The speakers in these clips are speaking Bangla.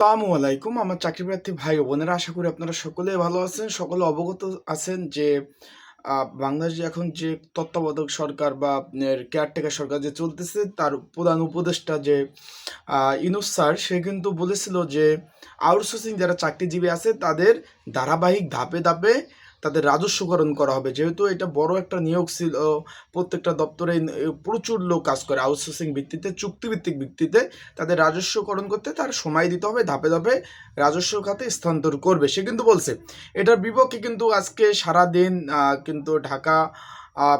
আসসালামু আলাইকুম আমার চাকরি প্রার্থী ভাই ও বোনেরা, আশা করি আপনারা সকলে ভালো আছেন। সকলে অবগত আছেন যে বাংলাদেশ এখন যে তত্ত্বাবধায়ক সরকার বা কেয়ারটেকার সরকার যে চলতেছে, তার প্রধান উপদেষ্টা যে ইনুস স্যার, সে কিন্তু বলেছিল যে আউটসোর্সিং যারা চাকরিজীবী আছে, তাদের ধারাবাহিক ধাপে ধাপে তাদের রাজস্বকরণ করা হবে। যেহেতু এটা বড় একটা নিয়োগ ছিল, প্রত্যেকটা দপ্তরে প্রচুর লোক কাজ করে। আউটসোর্সিং ভিত্তিতে, চুক্তিভিত্তিক ভিত্তিতে তাদের রাজস্বকরণ করতে তার সময় দিতে হবে, ধাপে ধাপে রাজস্ব খাতে স্থানান্তর করবে। সে কিন্তু বলছে, এটার বিপক্ষে কিন্তু আজকে সারা দিন কিন্তু ঢাকা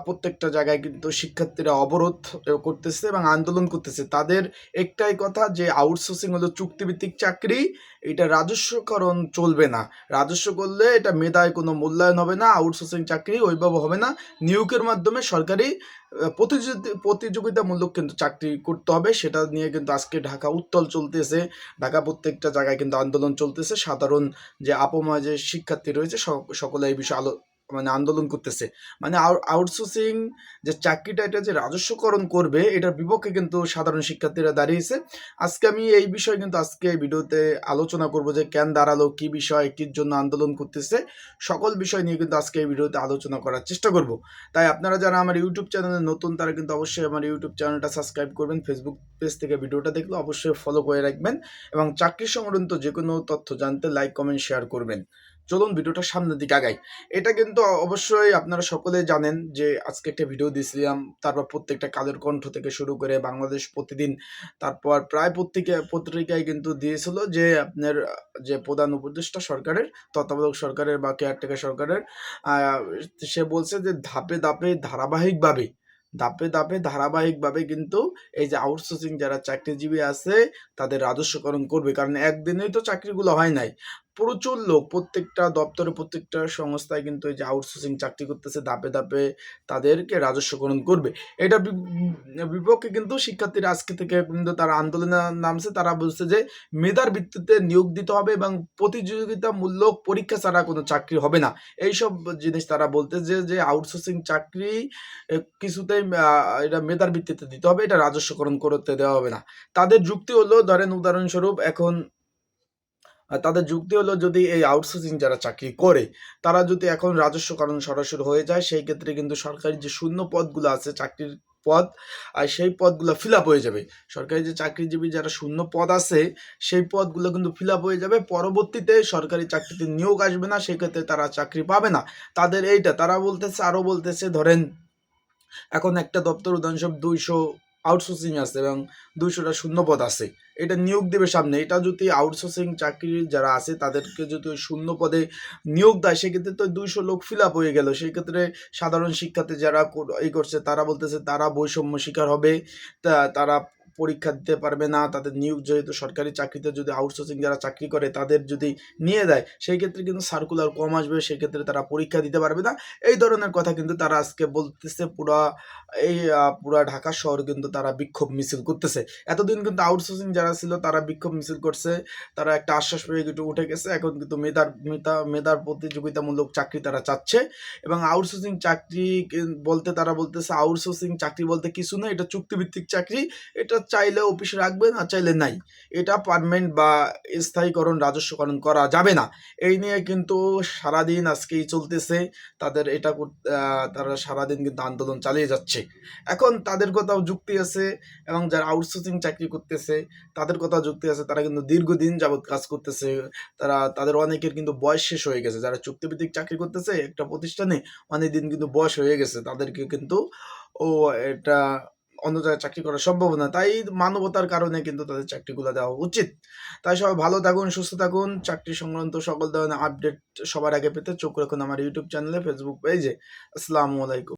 প্রত্যেকটা জায়গায় কিন্তু শিক্ষার্থীরা অবরোধ করতেছে এবং আন্দোলন করতেছে। তাদের একটাই কথা যে আউটসোর্সিং হলো চুক্তিভিত্তিক চাকরি এটা রাজস্বকরণ চলবে না। রাজস্ব করলে এটা মেধায় কোনো মূল্যায়ন হবে না আউটসোর্সিং চাকরি ওইভাবে হবে না। নিয়োগের মাধ্যমে সরকারি আহ, প্রতিযোগি প্রতিযোগিতামূলক কিন্তু চাকরি করতে হবে সেটা নিয়ে কিন্তু আজকে ঢাকা উত্তল চলতেছে। ঢাকা প্রত্যেকটা জায়গায় কিন্তু আন্দোলন চলতেছে। সাধারণ যে আপময় যে শিক্ষার্থী রয়েছে সক- সকলে এই বিষয়ে আলো মানে আন্দোলন করতেছে। মানে আউটসোর্সিং যে চাকরিটা এটা যে রাজস্বকরণ করবে, এটার বিপক্ষে কিন্তু সাধারণ শিক্ষার্থীরা দাঁড়িয়েছে। আজকে আমি এই বিষয়ে কিন্তু আজকে ভিডিওতে আলোচনা করব যে কেন দাঁড়াল, কি বিষয়, কির জন্য আন্দোলন করতেছে, সকল বিষয় নিয়ে কিন্তু আজকে এই ভিডিওতে আলোচনা করার চেষ্টা করব। তাই আপনারা যারা আমার ইউটিউব চ্যানেলে নতুন, তারা কিন্তু অবশ্যই আমার ইউটিউব চ্যানেলটা সাবস্ক্রাইব করবেন ফেসবুক পেজ থেকে ভিডিওটা দেখলে অবশ্যই ফলো করে রাখবেন এবং চাকরি সংক্রান্ত যে কোনো তথ্য জানতে লাইক কমেন্ট শেয়ার করবেন। চলুন ভিডিওটা সামনের দিকে আগাই। এটা কিন্তু অবশ্যই আপনারা সকলে জানেন যে আজকে একটা ভিডিও দিয়েছিলাম, তারপর প্রত্যেকটা কালের কণ্ঠ থেকে শুরু করে বাংলাদেশ প্রতিদিন, তারপর প্রায় পত্রিকা, পত্রিকায় কিন্তু দিয়েছিল যে আপনার, যে প্রধান উপদেষ্টা সরকারের, তত্ত্বাবধায়ক সরকারের বা কেয়ারটেকার সরকারের সে বলছে যে ধাপে ধাপে, ধারাবাহিকভাবে, ধাপে ধাপে, ধারাবাহিকভাবে কিন্তু এই যে আউটসোর্সিং যারা চাকরিজীবী আছে, তাদের রাজস্বকরণ করবে। কারণ একদিনেই তো চাকরিগুলো হয় নাই। প্রচুর লোক, প্রত্যেকটা দপ্তরে প্রত্যেকটা সংস্থায় কিন্তু এই যে আউটসোর্সিং চাকরি করতেছে, ধাপে ধাপে তাদেরকে রাজস্বকরণ করবে। এটা বিপক্ষে কিন্তু শিক্ষার্থীরা আজকে থেকে কিন্তু তারা আন্দোলনে নামছে, তারা বলছে যে মেধার ভিত্তিতে নিয়োগ দিতে হবে এবং প্রতিযোগিতামূলক পরীক্ষা ছাড়া কোনো চাকরি হবে না। এইসব জিনিস তারা বলতে যে যে আউটসোর্সিং চাকরি কিছুতেই এটা মেধার ভিত্তিতে দিতে হবে, এটা রাজস্বকরণ করতে দেওয়া হবে না। তাদের যুক্তি হলো, ধরেন উদাহরণস্বরূপ এখন তাদের যুক্তি হলো যদি এই আউটসোর্সিং যারা চাকরি করে, তারা যদি এখন রাজস্বকরণ সরাসরি হয়ে যায়, সেই ক্ষেত্রে কিন্তু সরকারি যে শূন্য পদগুলো আছে চাকরির পদ, আর সেই পদগুলো ফিল আপ হয়ে যাবে। সরকারি যে চাকরিজীবী যারা শূন্য পদ আছে, সেই পদগুলো কিন্তু ফিল আপ হয়ে যাবে। পরবর্তীতে সরকারি চাকরিতে নিয়োগ আসবে না সেই ক্ষেত্রে তারা চাকরি পাবে না। তাদের এইটা, তারা বলতেছে আরও বলতেছে, ধরেন এখন একটা দপ্তর, উদাহরণস্বরূপ দুইশো আউটসোর্সিং আছে এবং দুইশোটা শূন্যপদ আছে। এটা নিয়োগ দেবে সামনে। এটা যদি আউটসোর্সিং চাকরি যারা আছে, তাদেরকে যদি ওই শূন্য পদে নিয়োগ দেয়, সেক্ষেত্রে তো দুইশো লোক ফিল আপ হয়ে গেল। সেক্ষেত্রে সাধারণ শিক্ষাতে যারা এই করছে, তারা বলতেছে তারা বৈষম্য শিকার হবে। তা তারা পরীক্ষা দিতে পারবে না, তাদের নিয়োগ যেহেতু সরকারি চাকরিতে যদি আউটসোর্সিং যারা চাকরি করে তাদের যদি নিয়ে দেয়, সেই ক্ষেত্রে কিন্তু সার্কুলার কম আসবে, সেই ক্ষেত্রে তারা পরীক্ষা দিতে পারবে না। এই ধরনের কথা কিন্তু তারা আজকে বলতেছে, পুরা এই পুরা ঢাকা শহর কিন্তু তারা বিক্ষোভ মিছিল করতেছে। এতদিন কিন্তু আউটসোর্সিং যারা ছিল তারা বিক্ষোভ মিছিল করছে, তারা একটা আশ্বাস পেয়ে কিন্তু উঠে গেছে, এখন কিন্তু মেধার, মেধা, মেধার প্রতিযোগিতামূলক চাকরি তারা চাচ্ছে এবং আউটসোর্সিং চাকরি বলতে তারা বলতেছে আউটসোর্সিং চাকরি বলতে কিছু না, এটা চুক্তিভিত্তিক চাকরি, এটা চাইলে অফিসে রাখবে না চাইলে নাই। এটা পারমানেন্ট বা স্থায়ীকরণ, রাজস্বকরণ করা যাবে না। এই নিয়ে কিন্তু সারাদিন আজকেই চলতেছে। তাদের এটা তারা সারাদিন কিন্তু আন্দোলন চালিয়ে যাচ্ছে। এখন তাদের কথাও যুক্তি আছে, এবং যারা আউটসোর্সিং চাকরি করতেছে, তাদের কথা যুক্তি আছে। তারা কিন্তু দীর্ঘদিন যাবৎ কাজ করতেছে। তারা, তাদের অনেকের কিন্তু বয়স শেষ হয়ে গেছে। যারা চুক্তিভিত্তিক চাকরি করতেছে, একটা প্রতিষ্ঠানে অনেক দিন কিন্তু বয়স হয়ে গেছে। তাদেরকে কিন্তু ও, এটা অন্য জায়গায় চাকরি করা সম্ভব না। তাই মানবতার কারণে কিন্তু তাদের চাকরিগুলো দেওয়া উচিত। তাই সবাই ভালো থাকুন, সুস্থ থাকুন। চাকরি সংক্রান্ত সকল ধরনের আপডেট সবার আগে পেতে চোখ রাখুন আমার ইউটিউব চ্যানেলে ফেসবুক পেজে আসসালামু আলাইকুম।